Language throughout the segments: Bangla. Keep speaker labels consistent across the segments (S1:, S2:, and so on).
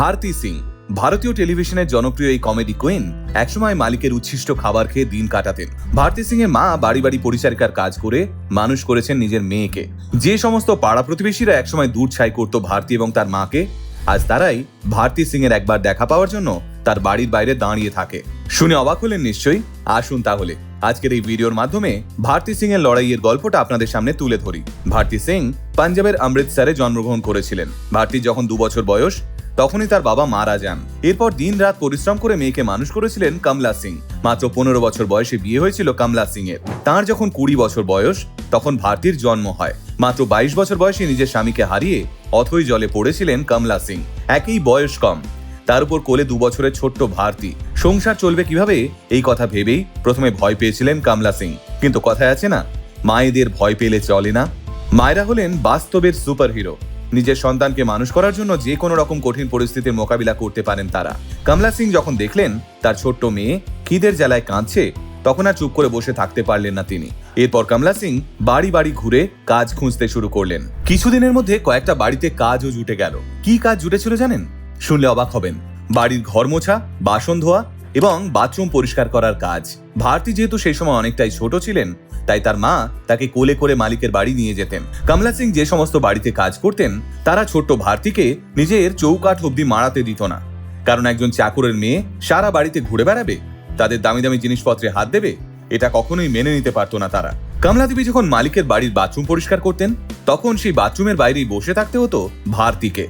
S1: ভারতী সিং, ভারতীয় টেলিভিশনের জনপ্রিয় এই কমেডি কুইন একসময় মালিকের উচ্ছিষ্ট খাবার খেয়ে দিন কাটাতেন। ভারতী সিং এর মা বাড়ি বাড়ি পরিচারিকার কাজ করে মানুষ করেছেন নিজের মেয়েকে। যে সমস্ত পাড়া প্রতিবেশীরা একসময় দূর ছাই করত ভারতী এবং তার মাকে, আজ তারাই ভারতী সিং এর একবার দেখা পাওয়ার জন্য তার বাড়ির বাইরে দাঁড়িয়ে থাকে। শুনে অবাক হলেন নিশ্চয়ই? আসুন তাহলে। আজকের এই ভিডিওর মাধ্যমে ভারতী সিং এর লড়াইয়ের গল্পটা আপনাদের সামনে তুলে ধরি। ভারতী সিং পাঞ্জাবের অমৃতসরে জন্মগ্রহণ করেছিলেন। ভারতী যখন দু বছর বয়স তখনই তার বাবা মারা যান। এরপর দিন রাত পরিশ্রম করে মেয়েকে মানুষ করেছিলেন কমলা সিং। মাত্র পনেরো বছর বয়সে বিয়ে হয়েছিল কমলা সিং এর। তার যখন কুড়ি বছর বয়স, তখন ভারতীর জন্ম হয়। মাত্র বাইশ বছর বয়সে নিজের স্বামীকে হারিয়ে অথই জলে পড়েছিলেন কমলা সিং। একই বয়স কম। তার উপর কোলে দু বছরের ছোট্ট ভারতী। সংসার চলবে কীভাবে, এই কথা ভেবেই প্রথমে ভয় পেয়েছিলেন কমলা সিং। কিন্তু কথায় আছে না, মায়েদের ভয় পেলে চলে না। মায়েরা হলেন বাস্তবের সুপারহিরো। নিজের সন্তানকে মানুষ করার জন্য যে কোনো রকম কঠিন পরিস্থিতির মোকাবিলা করতে পারেন তারা। কমলা সিং যখন দেখলেন তার ছোট্ট মেয়ে খিদের জ্বালায় কাঁদছে, তখন আর চুপ করে বসে থাকতে পারলেন না তিনি। এরপর কমলা সিং বাড়ি বাড়ি ঘুরে কাজ খুঁজতে শুরু করলেন। কিছুদিনের মধ্যে কয়েকটা বাড়িতে কাজও জুটে গেল। কি কাজ জুটেছিল জানেন? শুনলে অবাক হবেন। বাড়ির ঘর মোছা, বাসন ধোয়া এবং বাথরুম পরিষ্কার করার কাজ। ভারতী যেহেতু সেই সময় অনেকটাই ছোট ছিলেন তাই তার মা তাকে কোলে করে মালিকের বাড়ি নিয়ে যেতেন। কমলা সিং যে সমস্ত বাড়িতে কাজ করতেন, তারা ছোট্ট ভারতীকে নিজের চৌকাঠ অব্দি মারাতে দিত না। কারণ একজন চাকরের মেয়ে সারা বাড়িতে ঘুরে বেড়াবে, তাদের দামি দামি জিনিসপত্রে হাত দেবে, এটা কখনোই মেনে নিতে পারতো না তারা। কমলা দেবী যখন মালিকের বাড়ির বাথরুম পরিষ্কার করতেন, তখন সেই বাথরুমের বাইরেই বসে থাকতে হতো ভারতীকে।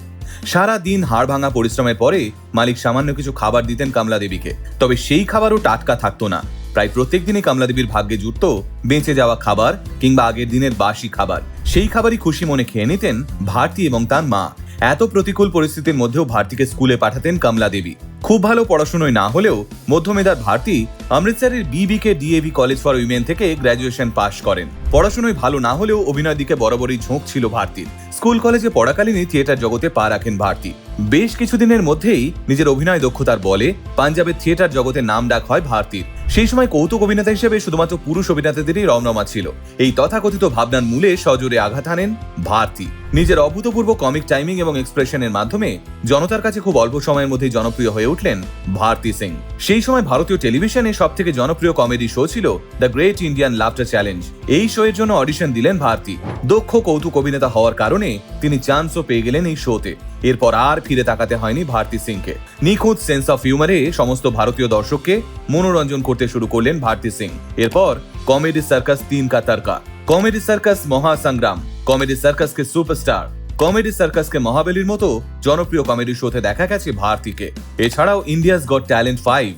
S1: সারা দিন হাড় ভাঙা পরিশ্রমের পরে মালিক সামান্য কিছু খাবার দিতেন কমলা দেবীকে তবে সেই খাবারও টাটকা থাকতো না। প্রায় প্রত্যেক দিনই কমলা দেবীর ভাগ্যে জুটত বেঁচে যাওয়া খাবার কিংবা আগের দিনের বাসি খাবার। সেই খাবারই খুশি মনে খেয়ে নিতেন ভারতী এবং তার মা। এত প্রতিকূল পরিস্থিতির মধ্যেও ভারতীকে স্কুলে পাঠাতেন কমলা দেবী খুব ভালো পড়াশুনোয় না হলেও মধ্যমেধার ভারতী অমৃতসরের BBK DAV college for women থেকে গ্র্যাজুয়েশন পাশ করেন। পড়াশুনোয় ভালো না হলেও অভিনয় দিকে বরাবরই ঝোঁক ছিল ভারতীর। স্কুল কলেজে পড়াকালীনই থিয়েটার জগতে পা রাখেন ভারতী। বেশ কিছুদিনের মধ্যেই নিজের অভিনয় দক্ষতার বলে পাঞ্জাবের থিয়েটার জগতে নাম ডাক হয় ভারতীর। সেই সময় কৌতুক অভিনেতা হিসেবে শুধুমাত্র পুরুষ অভিনেতাদেরই রমরমা ছিল। এই তথাকথিত ভাবনার মূলে সজোরে আঘাত হানেন ভারতী। নিজের অভূতপূর্ব কমিক টাইমিং এবং এক্সপ্রেশনের মাধ্যমে জনতার কাছে খুব অল্প সময়ের মধ্যেই জনপ্রিয় হয়ে উঠলেন ভারতী সিং। সেই সময় ভারতীয় টেলিভিশনে সব থেকে জনপ্রিয় কমেডি শো ছিল the great Indian laughter challenge. এই শো এর জন্য অডিশন দিলেন ভারতী। দক্ষ কৌতুক অভিনেতা হওয়ার কারণে তিনি চান্সও পেয়ে গেলেন এই শোতে এরপর আর ফিরে তাকাতে হয়নি ভারতী সিংকে। নিখুঁত সেন্স অফ হিউমারে সমস্ত ভারতীয় দর্শককে মনোরঞ্জন করতে শুরু করলেন ভারতী সিং। এরপর কমেডি সার্কাস তিন কা তারকা কমেডি সার্কাস মহাসংগ্রাম। কমেডি সার্কাসকে সুপারস্টার কমেডি সার্কাসকে মহাবেলির মতো জনপ্রিয় কমেডি শোতে দেখা গেছে ভারতীকে। এছাড়াও India's got talent five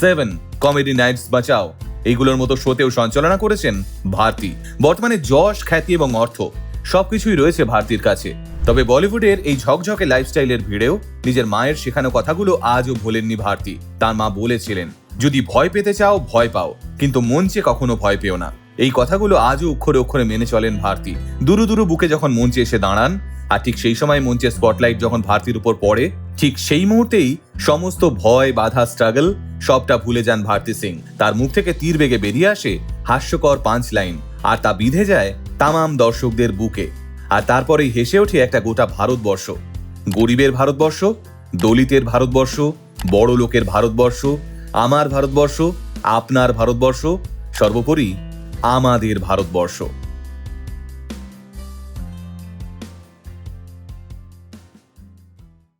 S1: seven comedy nights Bachao. এইগুলোর মতো শোতেও সঞ্চালনা করেছেন ভারতী। বর্তমানে যশ, খ্যাতি এবং অর্থ সবকিছুই রয়েছে ভারতীর কাছে। তবে বলিউডের এই ঝকঝকে লাইফস্টাইলের ভিড়েও নিজের মায়ের শেখানো কথাগুলো আজও ভোলেননি ভারতী। তার মা বলেছিলেন, যদি ভয় পেতে চাও, ভয় পাও, কিন্তু মঞ্চে কখনো ভয় পেও না। এই কথাগুলো আজও অক্ষরে অক্ষরে মেনে চলেন ভারতী। দুরু দুরু বুকে যখন মঞ্চে এসে দাঁড়ান, আর ঠিক সেই সময় মঞ্চে স্পটলাইট যখন ভারতীর উপর পড়ে, ঠিক সেই মুহূর্তেই সমস্ত ভয়, বাধা স্ট্রাগল সবটা ভুলে যান ভারতী সিং। তার মুখ থেকে তীর বেগে বেরিয়ে আসে হাস্যকর পাঁচ লাইন আর তা বিধে যায় তামাম দর্শকদের বুকে। আর তারপরেই হেসে ওঠে একটা গোটা ভারতবর্ষ। গরিবের ভারতবর্ষ, দলিতের ভারতবর্ষ, বড় লোকের ভারতবর্ষ, আমার ভারতবর্ষ, আপনার ভারতবর্ষ, সর্বোপরি আমাদের ভারতবর্ষ।